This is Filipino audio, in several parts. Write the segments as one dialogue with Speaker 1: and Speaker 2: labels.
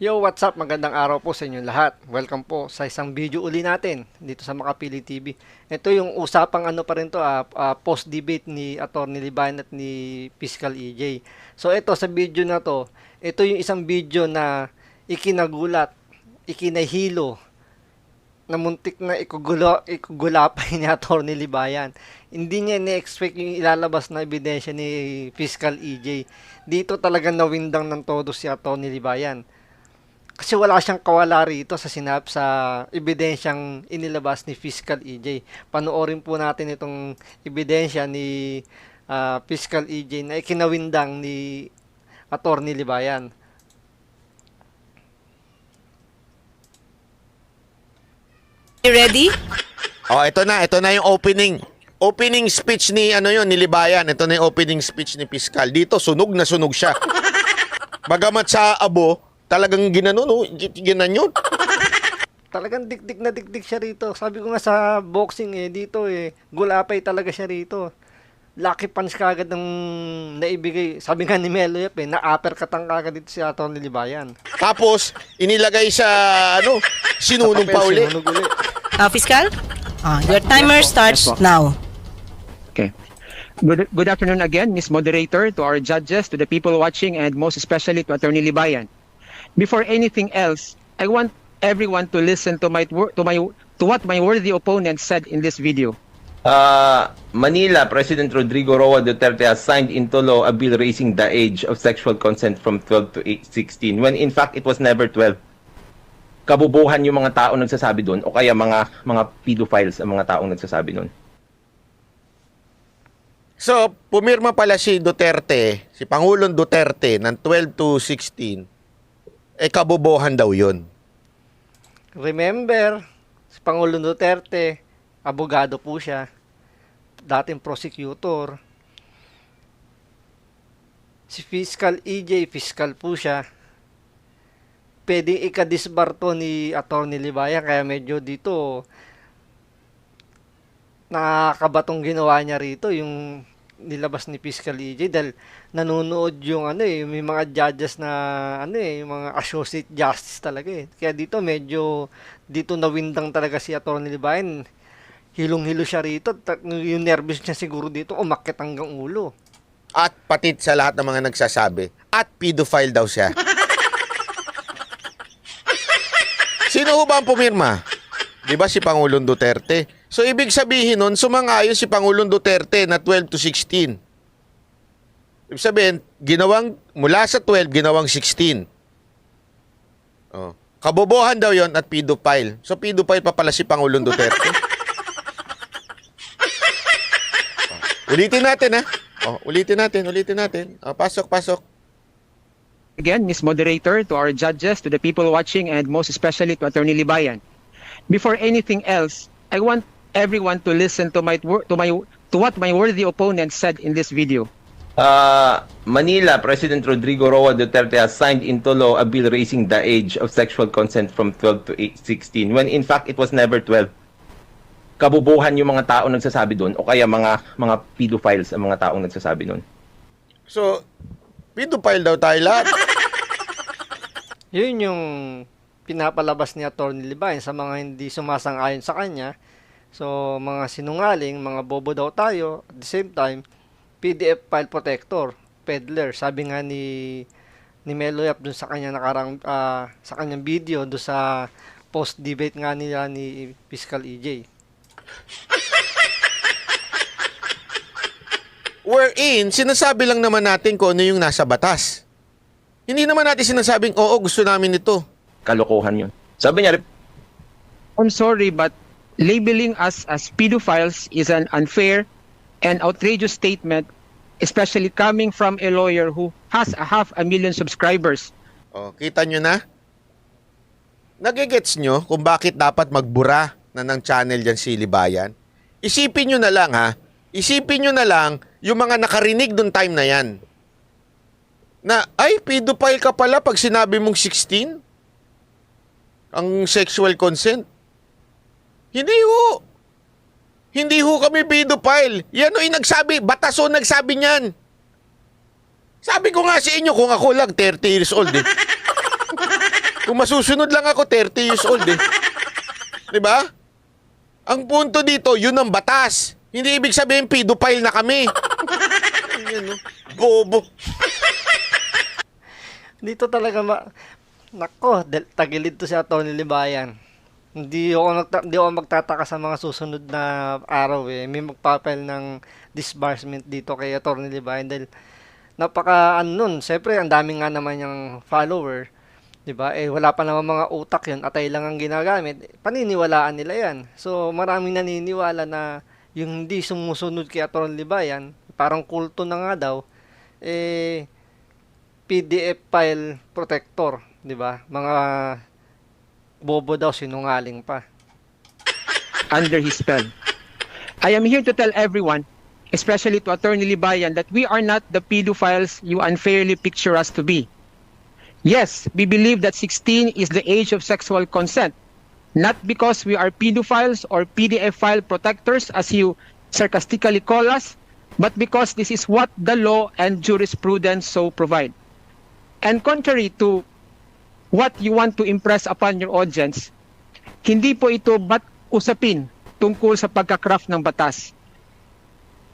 Speaker 1: Yo, what's up? Magandang araw po sa inyong lahat. Welcome po sa isang video uli natin dito sa Makapili TV. Ito yung usapang ano pa rin to, ah, ah, post-debate ni Atty. Liban at ni Fiscal EJ. So ito sa video na to, ito yung isang video na ikinagulat, ikinahilo, na muntik na ikugulo, ikugulapay ni Atty. Libayan. Hindi niya ni-expect yung ilalabas na ebidensya ni Fiscal EJ. Dito talaga nawindang ng todo si Atty. Libayan kasi wala siyang kawala rito sa sinap sa ebidensyang inilabas ni Fiscal EJ. Panoorin po natin itong ebidensya ni ah, Fiscal EJ na ikinawindang ni Attorney Libayan.
Speaker 2: You ready?
Speaker 3: Oh, ito na, ito na yung opening. Opening speech ni ano yon ni Libayan. Ito na yung opening speech ni Piskal. Dito sunog na sunog siya. Bagamat sa abo, talagang ginanon, oh, gi- ginanyon.
Speaker 1: Talagang dikdik na dikdik siya rito. Sabi ko nga sa boxing eh, dito eh, gulapay talaga siya rito. Lucky punch kagad ng naibigay. Sabi nga ni Melo Yap eh, na-uppercut ang kagad dito si Atty. Libayan.
Speaker 3: Tapos, inilagay sa ano, sinunong pa uli.
Speaker 1: Sinunog uli.
Speaker 2: Uh, fiscal? Ah, your timer starts
Speaker 4: Yes,
Speaker 2: now.
Speaker 4: Okay. Good, good afternoon again, Ms. Moderator, to our judges, to the people watching, and most especially to Attorney Libayan. Before anything else, I want everyone to listen to my to my to what my worthy opponent said in this video.
Speaker 5: Uh, Manila, President Rodrigo Roa Duterte has signed into law a bill raising the age of sexual consent from 12 to 8, 16 when in fact it was never 12. Kabubuhan yung mga tao nagsasabi doon o kaya mga mga pedophiles ang mga taong nagsasabi doon.
Speaker 3: So, pumirma pala si Duterte, si Pangulong Duterte ng 12 to 16. Eh, kabobohan daw yun.
Speaker 1: Remember, si Pangulong Duterte, abogado po siya, dating prosecutor. Si Fiscal EJ, fiscal po siya. Pwedeng ikadisbarto ni Atty. Libayan, kaya medyo dito nakakabatong ginawa niya rito yung nilabas ni Fiscal EJ dahil nanonood yung ano eh, may mga judges na ano eh, yung mga associate justice talaga eh. Kaya dito medyo dito nawindang talaga si Atty. Libayan. Hilong-hilo siya rito. Yung nervous niya siguro dito umakyat hanggang ulo.
Speaker 3: At pati sa lahat ng mga nagsasabi. At pedophile daw siya. Sino ho ba ang pumirma? Di ba si Pangulong Duterte? So ibig sabihin nun, sumangayon si Pangulong Duterte na 12 to 16. Ibig sabihin, ginawang, mula sa 12, ginawang 16. Oh. Kabobohan daw yon at pedophile. So pedophile pa pala si Pangulong Duterte. Oh. Ulitin natin ha. Oh, ulitin natin, ulitin natin. Oh, pasok, pasok.
Speaker 4: Again, Ms. Moderator, to our judges, to the people watching, and most especially to Attorney Libayan. Before anything else, I want everyone to listen to my to my to what my worthy opponent said in this video.
Speaker 5: Uh, Manila, President Rodrigo Roa Duterte has signed into law a bill raising the age of sexual consent from 12 to 8, 16 when in fact it was never 12. Kabubuhan yung mga tao nagsasabi doon o kaya mga mga pedophiles ang mga taong nagsasabi doon.
Speaker 3: So, pedophile daw tayo lahat.
Speaker 1: Yun yung pinapalabas ni Atty. Libayan sa mga hindi sumasang-ayon sa kanya. So, mga sinungaling, mga bobo daw tayo. At the same time, PDF file protector, peddler. Sabi nga ni ni Melo Yap dun sa kanya nakarang ah, sa kanyang video dun sa post debate nga nila ni Fiscal EJ.
Speaker 3: Wherein, sinasabi lang naman natin kung ano yung nasa batas. Hindi naman natin sinasabing, oo, gusto namin ito.
Speaker 5: Kalokohan yun. Sabi niya,
Speaker 4: I'm sorry, but labeling us as pedophiles is an unfair and outrageous statement, especially coming from a lawyer who has a half a million subscribers.
Speaker 3: Oh, kita nyo na? Nagigets nyo kung bakit dapat magbura na ng channel dyan si Libayan? Isipin nyo na lang ha, isipin nyo na lang yung mga nakarinig dun time na yan. Na, ay, pedophile ka pala pag sinabi mong 16? Ang sexual consent? Hindi ho. Hindi ho kami pedophile. Yan o yung nagsabi, bataso nagsabi niyan. Sabi ko nga sa inyo kung ako lang 30 years old eh. Kung masusunod lang ako, 30 years old eh. 'Di ba? Ang punto dito, yun ang batas. Hindi ibig sabihin pedophile na kami. Yan, no? Bobo.
Speaker 1: Dito talaga ma... Nako, tagilid to si Atty. Libayan. Hindi ako, nagta- hindi ako magtataka sa mga susunod na araw eh. May magpapel ng disbursement dito kay Atty. Libayan dahil napaka ano nun. Siyempre, ang dami nga naman yung follower. 'Di ba? Eh wala pa naman mga utak 'yun, atay lang ang ginagamit. Paniniwalaan nila 'yan. So maraming naniniwala na yung hindi sumusunod kay Atty. Libayan, parang kulto na nga daw eh PDF file protector, 'di ba? Mga bobo daw sinungaling pa.
Speaker 4: under his spell. I am here to tell everyone, especially to Attorney Libayan, that we are not the pedophiles you unfairly picture us to be. Yes, we believe that 16 is the age of sexual consent, not because we are pedophiles or PDF file protectors, as you sarcastically call us, but because this is what the law and jurisprudence so provide. And contrary to what you want to impress upon your audience, hindi po ito bat usapin tungkol sa pagkakraft ng batas.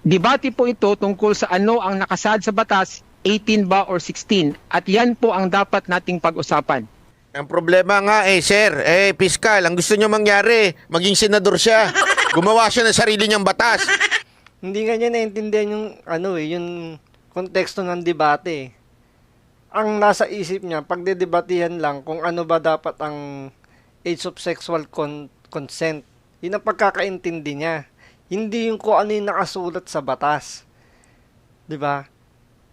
Speaker 4: Debate po ito tungkol sa ano ang nakasad sa batas, 18 ba or 16, at yan po ang dapat nating pag-usapan.
Speaker 3: Ang problema nga eh, sir, eh, piskal, ang gusto nyo mangyari, maging senador siya. Gumawa siya ng sarili niyang batas.
Speaker 1: Hindi nga niya naintindihan yung ano eh, yung konteksto ng debate. eh. Ang nasa isip niya, pagdedebatihan lang kung ano ba dapat ang age of sexual con- consent. Yun ang pagkakaintindi niya. Hindi yung kung ano yung nakasulat sa batas. 'Di ba?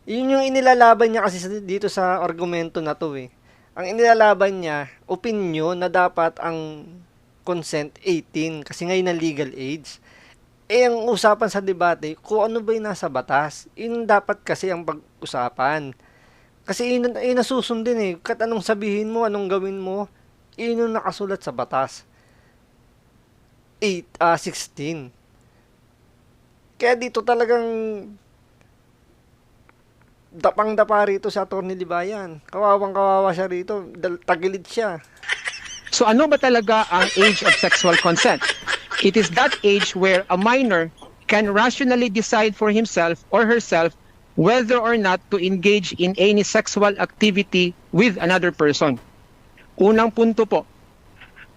Speaker 1: Yun yung inilalaban niya kasi dito sa argumento na to eh. Ang inilalaban niya, opinion na dapat ang consent 18 kasi ngayon ang legal age. Eh, ang usapan sa debate, kung ano ba yung nasa batas, yun dapat kasi ang pag-usapan. Kasi yun, yun nasusundin eh. Kat anong sabihin mo, anong gawin mo, yung nakasulat sa batas. 8, ah 16. Kaya dito talagang dapang-dapa rito sa Atty. Libayan. Kawawang kawawa siya rito. Tagilid siya.
Speaker 4: So ano ba talaga ang age of sexual consent? It is that age where a minor can rationally decide for himself or herself whether or not to engage in any sexual activity with another person. Unang punto po,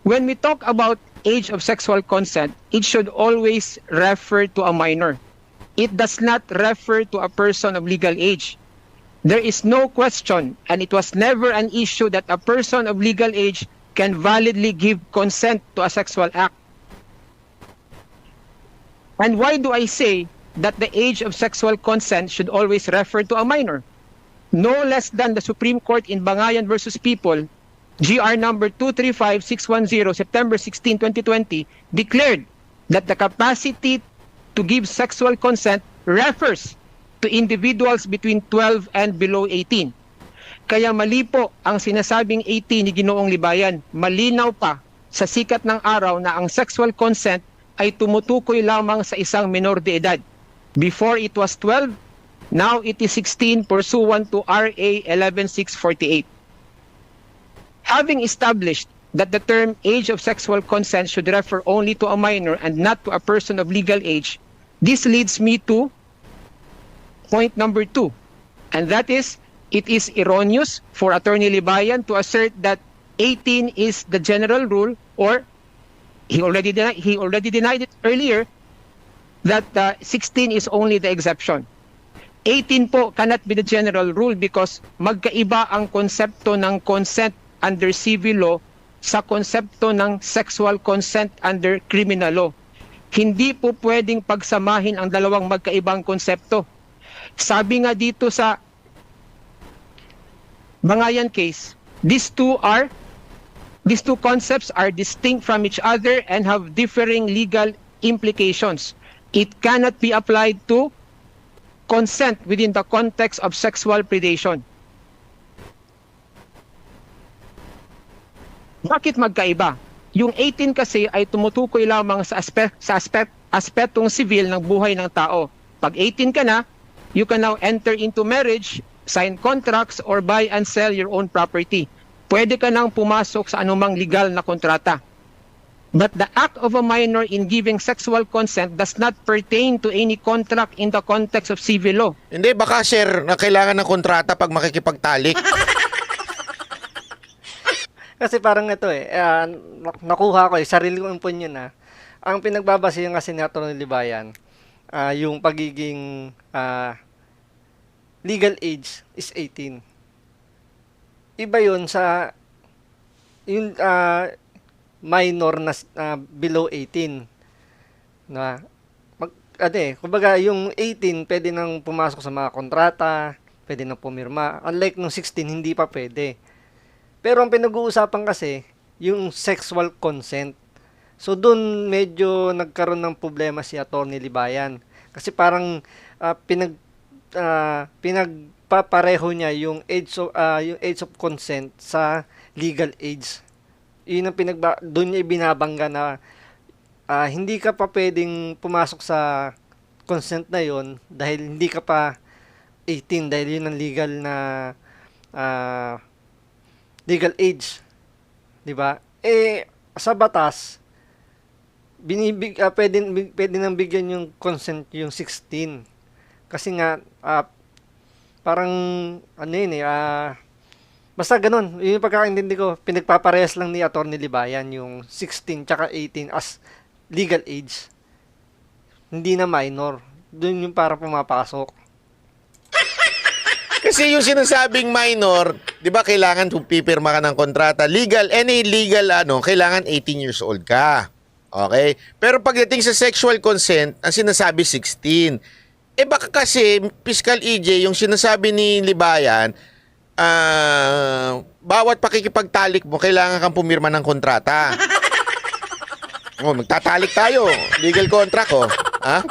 Speaker 4: when we talk about age of sexual consent, it should always refer to a minor. It does not refer to a person of legal age. There is no question, and it was never an issue that a person of legal age can validly give consent to a sexual act. And why do I say that the age of sexual consent should always refer to a minor? No less than the Supreme Court in Bangayan versus People, GR number 235610, September 16, 2020, declared that the capacity to give sexual consent refers to individuals between 12 and below 18. Kaya mali po ang sinasabing 18 ni Ginoong Libayan. Malinaw pa sa sikat ng araw na ang sexual consent ay tumutukoy lamang sa isang minor de edad. Before it was 12, now it is 16 pursuant to RA 11648. Having established that the term age of sexual consent should refer only to a minor and not to a person of legal age, this leads me to point number two, and that is it is erroneous for Attorney Libayan to assert that 18 is the general rule, or he already denied, he already denied it earlier that uh, 16 is only the exception. 18 po cannot be the general rule because magkaiba ang konsepto ng consent under civil law sa konsepto ng sexual consent under criminal law. Hindi po pwedeng pagsamahin ang dalawang magkaibang konsepto. Sabi nga dito sa Bangayan case, these two are these two concepts are distinct from each other and have differing legal implications. It cannot be applied to consent within the context of sexual predation. Bakit magkaiba? Yung 18 kasi ay tumutukoy lamang sa aspect sa aspect aspetong civil ng buhay ng tao. Pag 18 ka na, you can now enter into marriage, sign contracts or buy and sell your own property. pwede ka nang pumasok sa anumang legal na kontrata. But the act of a minor in giving sexual consent does not pertain to any contract in the context of civil law.
Speaker 3: Hindi, baka sir, na kailangan ng kontrata pag makikipagtalik.
Speaker 1: Kasi parang ito eh, ah, nak- nakuha ko eh, sarili kong opinion na, ang pinagbabase yung kasi ni Atty. Libayan, ah, yung pagiging ah, legal age is 18. Iba yun sa yung ah, minor na ah, below 18. Na mag, ano eh, kumbaga yung 18 pwede nang pumasok sa mga kontrata, pwede nang pumirma. Unlike nung 16, hindi pa pwede. Pero ang pinag-uusapan kasi, yung sexual consent. So doon medyo nagkaroon ng problema si Atty. Libayan. Kasi parang ah, pinag ah, pinagpapareho niya yung age of ah, yung age of consent sa legal age. Yun ang pinagba doon niya ibinabangga na ah, hindi ka pa pwedeng pumasok sa consent na yon dahil hindi ka pa 18 dahil yun ang legal na ah, legal age. 'Di ba? Eh sa batas binibig uh, pwede pwede nang bigyan yung consent yung 16. Kasi nga ah, parang ano yun eh ah, basta ganun. Yun yung pagkakaintindi ko. Pinagpaparehas lang ni Atty. Libayan yung 16 tsaka 18 as legal age. Hindi na minor. Doon yung para pumapasok.
Speaker 3: Kasi yung sinasabing minor, 'di ba kailangan pipirma ka ng kontrata, legal any legal ano, kailangan 18 years old ka. Okay? Pero pagdating sa sexual consent, ang sinasabi 16. Eh baka kasi Fiscal EJ yung sinasabi ni Libayan, ah bawat pakikipagtalik mo kailangan kang pumirma ng kontrata. Oh, magtatalik tayo. Legal contract oh. Ha?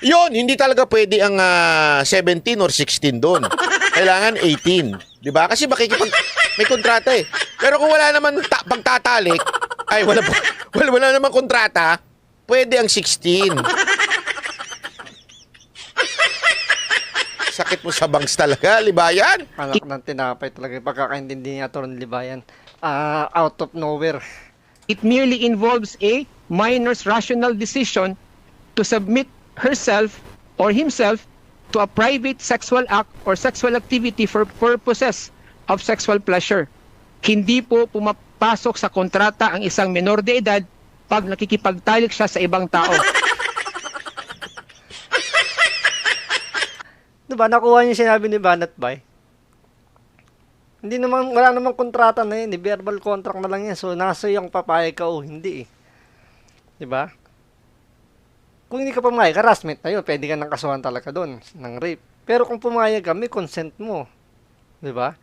Speaker 3: Yun, hindi talaga pwede ang ah, 17 or 16 doon. Kailangan 18. 'Di ba? Kasi makikipag may kontrata eh. Pero kung wala naman ta- pagtatalik, ay wala wala, wala naman kontrata, pwede ang 16. Sakit mo sa bangs talaga, libayan.
Speaker 1: Anak ng tinapay talaga yung pagkakaintindi ni Atty. Libayan. Ah, out of nowhere.
Speaker 4: It merely involves a minor's rational decision to submit herself or himself to a private sexual act or sexual activity for purposes of sexual pleasure. Hindi po pumapasok sa kontrata ang isang menor de edad pag nakikipagtalik siya sa ibang tao.
Speaker 1: Diba, nakuha yung sinabi ni Banat Bay? Hindi naman, wala namang kontrata na yun. eh. Verbal contract na lang yan. So, nasa yung papayag ka o hindi eh. Diba? Kung hindi ka pumayag, harassment na yun. Pwede ka nang kasuhan talaga doon ng rape. Pero kung pumayag ka, may consent mo. Diba?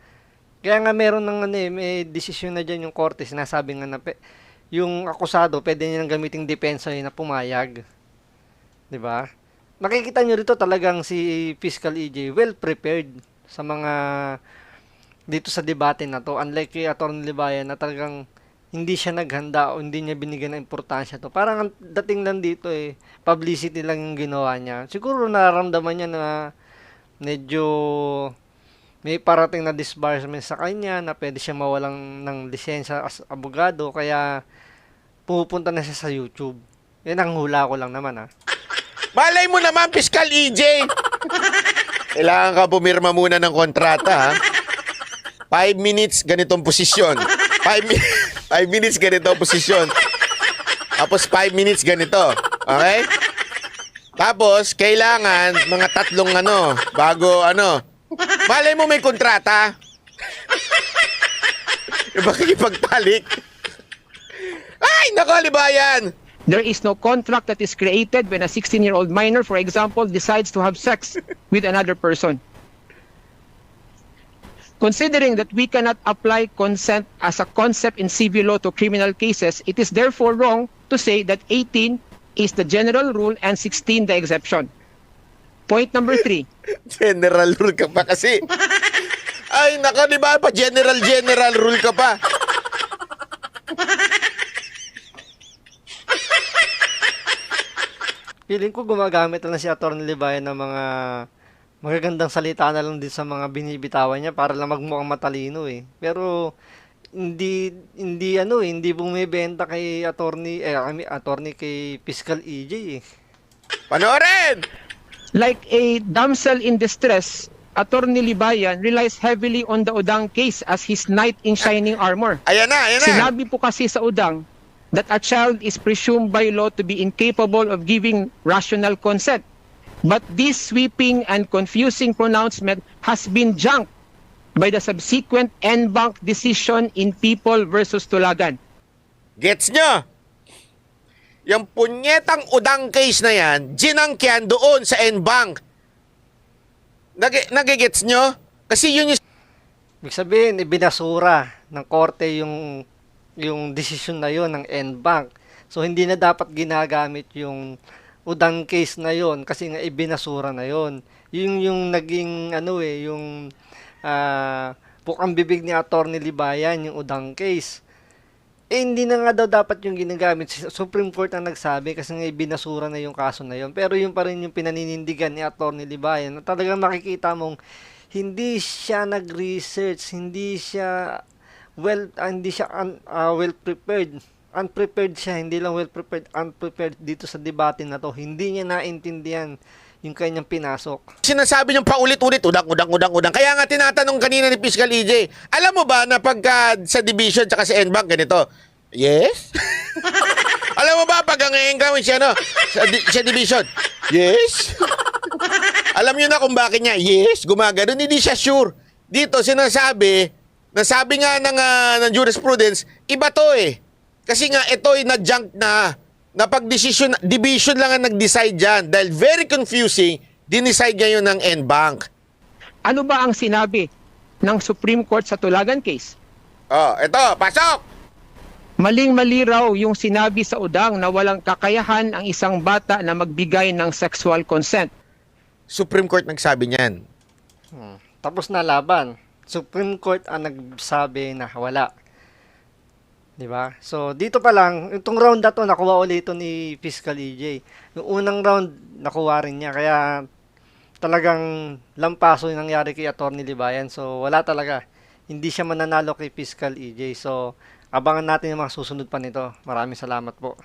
Speaker 1: Kaya nga meron ng ano eh, may desisyon na dyan yung korte. Sinasabi nga na pe, yung akusado, pwede niya nang gamiting depensa yun na pumayag. Diba? Makikita nyo rito talagang si Fiscal EJ well prepared sa mga dito sa debate na to. Unlike kay Atty. Libayan na talagang hindi siya naghanda o hindi niya binigyan ng importansya to. Parang ang dating lang dito eh, publicity lang yung ginawa niya. Siguro nararamdaman niya na medyo may parating na disbursement sa kanya na pwede siya mawalang ng lisensya as abogado kaya pupunta na siya sa YouTube. Yan ang hula ko lang naman ah.
Speaker 3: Malay mo naman, Fiscal EJ! Kailangan ka pumirma muna ng kontrata, ha? Five minutes, ganitong posisyon. Five, mi- five minutes, ganitong posisyon. Tapos five minutes, ganito. Okay? Tapos, kailangan mga tatlong ano, bago ano. Malay mo may kontrata. Yung makikipagtalik. Ay, nako, libayan!
Speaker 4: There is no contract that is created when a 16-year-old minor, for example, decides to have sex with another person. Considering that we cannot apply consent as a concept in civil law to criminal cases, it is therefore wrong to say that 18 is the general rule and 16 the exception. Point number three.
Speaker 3: General rule ka pa kasi. Ay, nako, di ba? Pa general, general rule ka pa.
Speaker 1: Feeling ko gumagamit lang si Atty. Libayan ng mga magagandang salita na lang din sa mga binibitawan niya para lang magmukhang matalino eh. Pero hindi hindi ano eh, hindi bumibenta kay attorney eh I mean, attorney kay Fiscal EJ eh.
Speaker 3: Panoorin!
Speaker 4: Like a damsel in distress, Attorney Libayan relies heavily on the Udang case as his knight in shining armor.
Speaker 3: Ayan na, ayan na.
Speaker 4: Sinabi po kasi sa Udang that a child is presumed by law to be incapable of giving rational consent. But this sweeping and confusing pronouncement has been junked by the subsequent en banc decision in People versus Tulagan.
Speaker 3: Gets nyo? Yung punyetang udang case na yan, ginangkyan doon sa N-Bank. Nag nagigets nyo? Kasi yun yung
Speaker 1: Ibig sabihin, ibinasura ng korte yung yung desisyon na yon ng NBank. So hindi na dapat ginagamit yung udang case na yon kasi nga ibinasura na yon. Yung yung naging ano eh, yung ah bukang bibig ni Attorney Libayan yung udang case. Eh, hindi na nga daw dapat yung ginagamit. Supreme Court ang nagsabi kasi nga ibinasura na yung kaso na yon. Pero yung pa rin yung pinaninindigan ni Attorney Libayan na talagang makikita mong hindi siya nag-research, hindi siya well, ah, hindi siya un- ah, well prepared. Unprepared siya, hindi lang well prepared, unprepared dito sa debate na to. Hindi niya naintindihan yung kanyang pinasok.
Speaker 3: sinasabi niyong paulit-ulit, udang, udang, udang, udang. Kaya nga tinatanong kanina ni Fiscal EJ, alam mo ba na pagka sa division tsaka sa N-Bank, ganito, yes? alam mo ba pag ang gawin siya, no? Sa, di- sa division, yes? alam niyo na kung bakit niya, yes, gumagano, hindi siya sure. Dito, sinasabi, nasabi nga ng, ah, ng jurisprudence, iba to eh. Kasi nga, ito'y na-junk na na pag-decision, division lang ang nag-decide dyan. Dahil very confusing, dinicide ngayon ng N-Bank.
Speaker 4: Ano ba ang sinabi ng Supreme Court sa Tulagan case?
Speaker 3: Oh, eto, pasok!
Speaker 4: Maling-mali raw yung sinabi sa udang na walang kakayahan ang isang bata na magbigay ng sexual consent.
Speaker 3: Supreme Court nagsabi niyan.
Speaker 1: Hmm. Tapos na laban. Supreme Court ang nagsabi na wala. 'Di ba? So dito pa lang, itong round na to nakuha ulit ito ni Fiscal EJ. Yung unang round nakuha rin niya kaya talagang lampaso yung nangyari kay Attorney Libayan. So wala talaga. Hindi siya mananalo kay Fiscal EJ. So abangan natin yung mga susunod pa nito. Maraming salamat po.